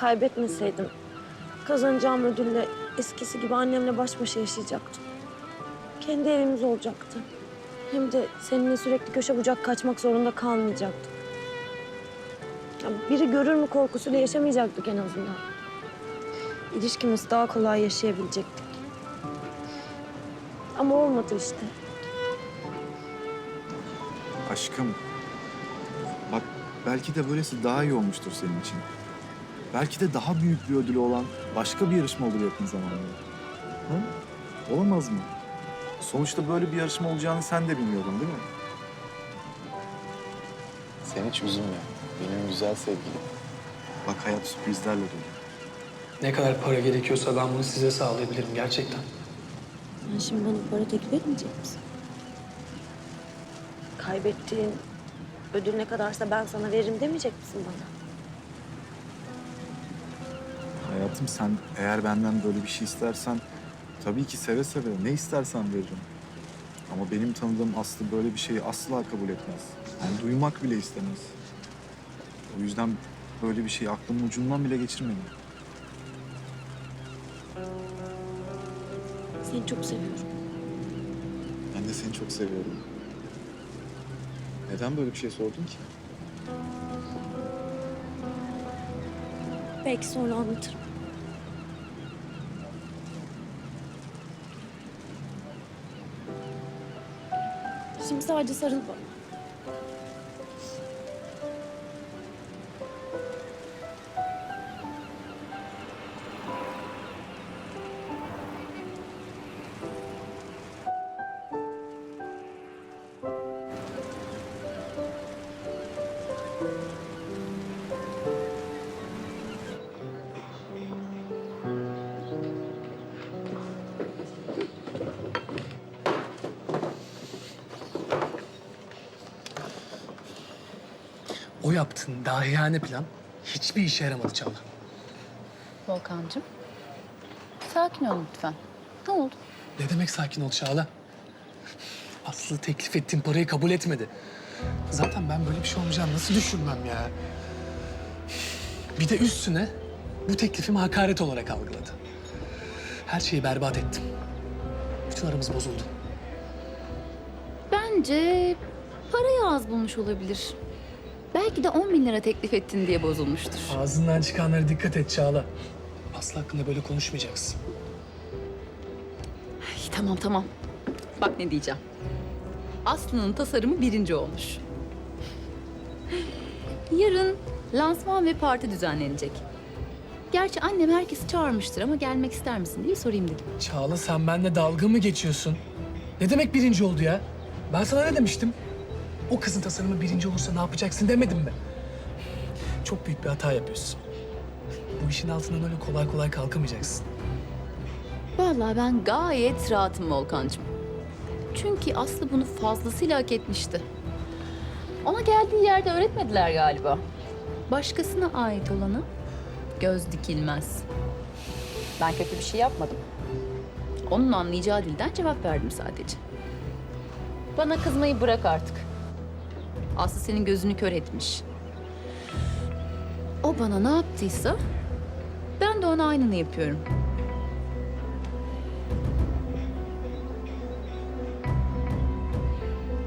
Kaybetmeseydim kazanacağım ödülle eskisi gibi annemle baş başa yaşayacaktım. Kendi evimiz olacaktı. Hem de seninle sürekli köşe bucak kaçmak zorunda kalmayacaktık. Ya biri görür mü korkusuyla yaşamayacaktık en azından. İlişkimizi daha kolay yaşayabilecektik. Ama olmadı işte. Aşkım. Bak belki de böylesi daha iyi olmuştur senin için. Belki de daha büyük bir ödülü olan başka bir yarışma olur yakın zamanda. Ha? Olamaz mı? Sonuçta böyle bir yarışma olacağını sen de bilmiyordun değil mi? Sen hiç üzülme. Benim güzel sevgilim. Bak hayat sürprizlerle dolu. Ne kadar para gerekiyorsa ben bunu size sağlayabilirim gerçekten. Sen şimdi bana para teklif etmeyecek misin? Kaybettiğin ödül ne kadarsa ben sana veririm demeyecek misin bana? Hayatım sen eğer benden böyle bir şey istersen tabii ki seve seve ne istersen veririm. Ama benim tanıdığım Aslı böyle bir şeyi asla kabul etmez. Yani duymak bile istemez. O yüzden böyle bir şeyi aklımın ucundan bile geçirmedim. Seni çok seviyorum. Ben de seni çok seviyorum. Neden böyle bir şey sordun ki? Belki sonra anlatırım. Şimdi sadece sarıl bana. O yaptığın dahiyane plan hiçbir işe yaramadı Çağla. Volkancığım. Sakin ol lütfen. Ne oldu? Ne demek sakin ol Çağla? Aslı teklif ettiğim parayı kabul etmedi. Zaten ben böyle bir şey olmayacağını nasıl düşünmem ya? Bir de üstüne bu teklifimi hakaret olarak algıladı. Her şeyi berbat ettim. Bütün aramız bozuldu. Bence parayı az bulmuş olabilir. Belki de 10 bin lira teklif ettin diye bozulmuştur. Ağzından çıkanlara dikkat et Çağla. Aslı hakkında böyle konuşmayacaksın. Ay, tamam tamam. Bak ne diyeceğim. Aslı'nın tasarımı birinci olmuş. Yarın lansman ve parti düzenlenecek. Gerçi annem herkesi çağırmıştır ama gelmek ister misin diye sorayım dedim. Çağla sen benimle dalga mı geçiyorsun? Ne demek birinci oldu ya? Ben sana ne demiştim? O kızın tasarımı birinci olursa ne yapacaksın demedim mi? Çok büyük bir hata yapıyorsun. Bu işin altından öyle kolay kolay kalkamayacaksın. Vallahi ben gayet rahatım Volkan'cığım. Çünkü Aslı bunu fazlasıyla hak etmişti. Ona geldiği yerde öğretmediler galiba. Başkasına ait olana göz dikilmez. Ben kötü bir şey yapmadım. Onun anlayacağı dilden cevap verdim sadece. Bana kızmayı bırak artık. Aslı senin gözünü kör etmiş. O bana ne yaptıysa ben de ona aynını yapıyorum.